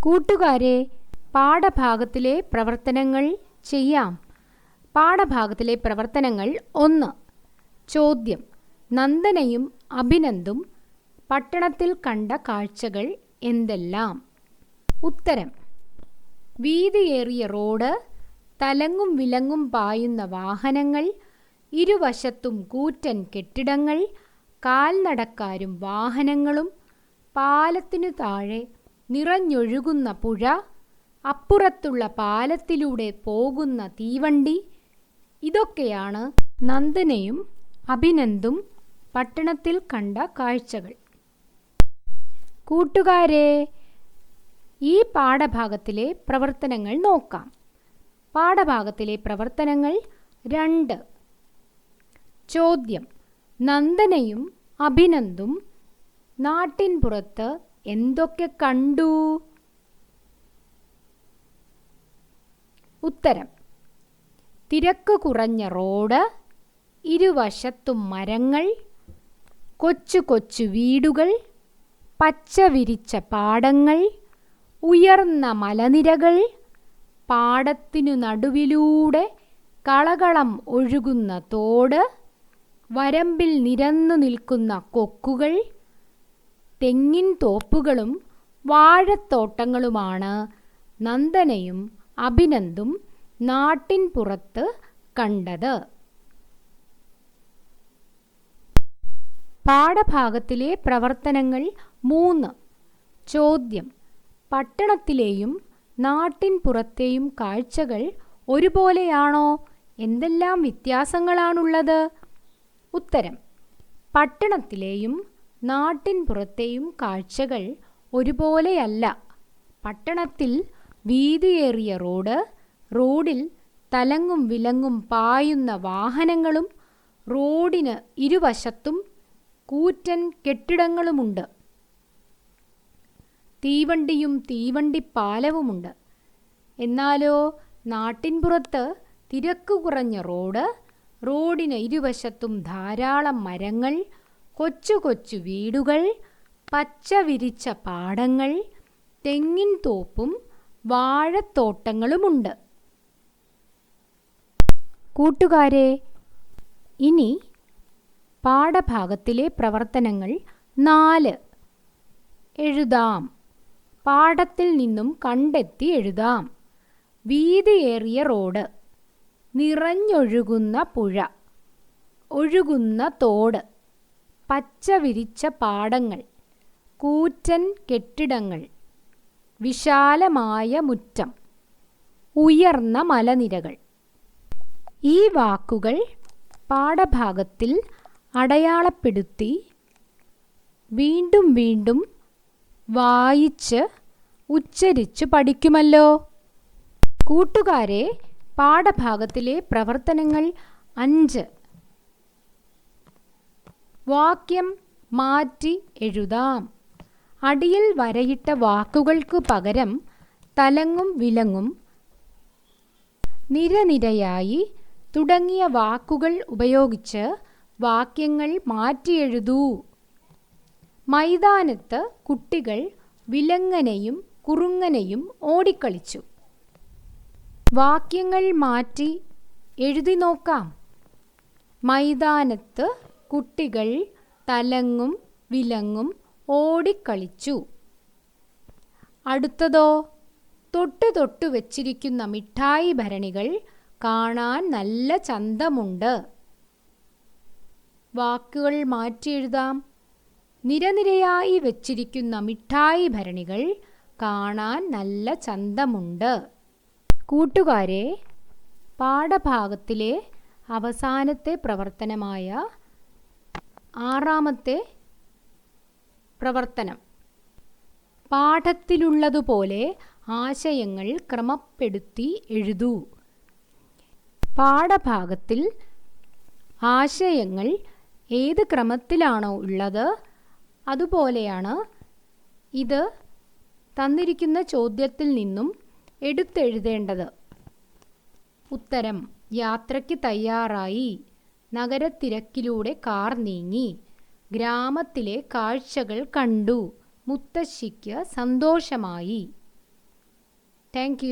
കൂട്ടുകാരെ പാഠഭാഗത്തിലെ പ്രവർത്തനങ്ങൾ ചെയ്യാം. പാഠഭാഗത്തിലെ പ്രവർത്തനങ്ങൾ ഒന്ന്. ചോദ്യം. നന്ദനയും അഭിനന്ദും പട്ടണത്തിൽ കണ്ട കാഴ്ചകൾ എന്തെല്ലാം? ഉത്തരം. വീതിയേറിയ റോഡ് തലങ്ങും വിലങ്ങും പായുന്ന വാഹനങ്ങൾ ഇരുവശത്തും കൂറ്റൻ കെട്ടിടങ്ങൾ കാൽനടക്കാരും വാഹനങ്ങളും പാലത്തിനു താഴെ നിറഞ്ഞൊഴുകുന്ന പുഴ അപ്പുറത്തുള്ള പാലത്തിലൂടെ പോകുന്ന തീവണ്ടി ഇതൊക്കെയാണ് നന്ദനയും അഭിനന്ദും പട്ടണത്തിൽ കണ്ട കാഴ്ചകൾ. കൂട്ടുകാരെ ഈ പാഠഭാഗത്തിലെ പ്രവർത്തനങ്ങൾ നോക്കാം. പാഠഭാഗത്തിലെ പ്രവർത്തനങ്ങൾ രണ്ട്. ചോദ്യം. നന്ദനയും അഭിനന്ദും നാട്ടിൻപുറത്ത് എന്തൊക്കെ കണ്ടു? ഉത്തരം. തിരക്ക് കുറഞ്ഞ റോഡ് ഇരുവശത്തും മരങ്ങൾ കൊച്ചു കൊച്ചു വീടുകൾ പച്ച വിരിച്ച പാടങ്ങൾ ഉയർന്ന മലനിരകൾ പാടത്തിനു നടുവിലൂടെ കളകളം ഒഴുകുന്ന തോട് വരമ്പിൽ നിരന്നു നിൽക്കുന്ന കൊക്കുകൾ തെങ്ങിൻ തോപ്പുകളും വാഴത്തോട്ടങ്ങളുമാണ്. നന്ദനയും അഭിനന്ദും നാട്ടിൻ പുറത്ത് കണ്ടത്. പാഠഭാഗത്തിലെ പ്രവർത്തനങ്ങൾ മൂന്ന്. ചോദ്യം. പട്ടണത്തിലെയും നാട്ടിൻ പുറത്തെയും കാഴ്ചകൾ ഒരുപോലെയാണോ? എന്തെല്ലാം വ്യത്യാസങ്ങളാണുള്ളത്? ഉത്തരം. പട്ടണത്തിലെയും നാട്ടിൻ പുറത്തെയും കാഴ്ചകൾ ഒരുപോലെയല്ല. പട്ടണത്തിൽ വീതിയേറിയ റോഡ് റോഡിൽ തലങ്ങും വിലങ്ങും പായുന്ന വാഹനങ്ങളും റോഡിന് ഇരുവശത്തും കൂറ്റൻ കെട്ടിടങ്ങളുമുണ്ട്. തീവണ്ടിയും തീവണ്ടിപ്പാലവുമുണ്ട്. എന്നാലോ നാട്ടിൻപുറത്ത് തിരക്ക് കുറഞ്ഞ റോഡ് റോഡിന് ഇരുവശത്തും ധാരാളം മരങ്ങൾ കൊച്ചു കൊച്ചു വീടുകൾ പച്ച വിരിച്ച പാടങ്ങൾ തെങ്ങിൻ തോപ്പും വാഴത്തോട്ടങ്ങളുമുണ്ട്. കൂട്ടുകാരെ ഇനി പാഠഭാഗത്തിലെ പ്രവർത്തനങ്ങൾ നാല്. എഴുതാം. പാഠത്തിൽ നിന്നും കണ്ടെത്തി എഴുതാം. വീതിയേറിയ റോഡ്. നിറഞ്ഞൊഴുകുന്ന പുഴ. ഒഴുകുന്ന തോട്. പച്ച വിരിച്ച പാടങ്ങൾ കൂറ്റൻ കെട്ടിടങ്ങൾ വിശാലമായ മുറ്റം ഉയർന്ന മലനിരകൾ. ഈ വാക്കുകൾ പാഠഭാഗത്തിൽ അടയാളപ്പെടുത്തി വീണ്ടും വീണ്ടും വായിച്ച് ഉച്ചരിച്ച് പഠിക്കുമല്ലോ. കൂട്ടുകാരെ പാഠഭാഗത്തിലെ പ്രവർത്തനങ്ങൾ അഞ്ച്. വാക്യം മാറ്റി എഴുതാം. അടിയിൽ വരയിട്ട വാക്കുകൾക്ക് പകരം തലങ്ങും വിലങ്ങും നിരനിരയായി തുടങ്ങിയ വാക്കുകൾ ഉപയോഗിച്ച് വാക്യങ്ങൾ മാറ്റിയെഴുതൂ മൈതാനത്ത് കുട്ടികൾ വിലങ്ങനെയും കുറുങ്ങനെയും ഓടിക്കളിച്ചു. വാക്യങ്ങൾ മാറ്റി എഴുതി നോക്കാം. മൈതാനത്ത് കുട്ടികൾ തലങ്ങും വിലങ്ങും ഓടിക്കളിച്ചു. അടുത്തതോ? തൊട്ടു തൊട്ടു വെച്ചിരിക്കുന്ന മിഠായി ഭരണികൾ കാണാൻ നല്ല ചന്തമുണ്ട്. വാക്കുകൾ മാറ്റി എഴുതാം. നിരനിരയായി വെച്ചിരിക്കുന്ന മിഠായി ഭരണികൾ കാണാൻ നല്ല ചന്തമുണ്ട്. കൂട്ടുകാരെ പാഠഭാഗത്തിലെ അവസാനത്തെ പ്രവർത്തനമായ ആറാമത്തെ പ്രവർത്തനം. പാഠത്തിലുള്ളതുപോലെ ആശയങ്ങൾ ക്രമപ്പെടുത്തി എഴുതൂ. പാഠഭാഗത്തിൽ ആശയങ്ങൾ ഏത് ക്രമത്തിലാണോ ഉള്ളത് അതുപോലെയാണ് ഇത് തന്നിരിക്കുന്ന ചോദ്യത്തിൽ നിന്നും എടുത്തെഴുതേണ്ടത്. ഉത്തരം യാത്രയ്ക്ക് തയ്യാറായി. നഗരത്തിരക്കിലൂടെ കാർ നീങ്ങി. ഗ്രാമത്തിലെ കാഴ്ചകൾ കണ്ടു. മുത്തശ്ശിക്ക് സന്തോഷമായി. താങ്ക്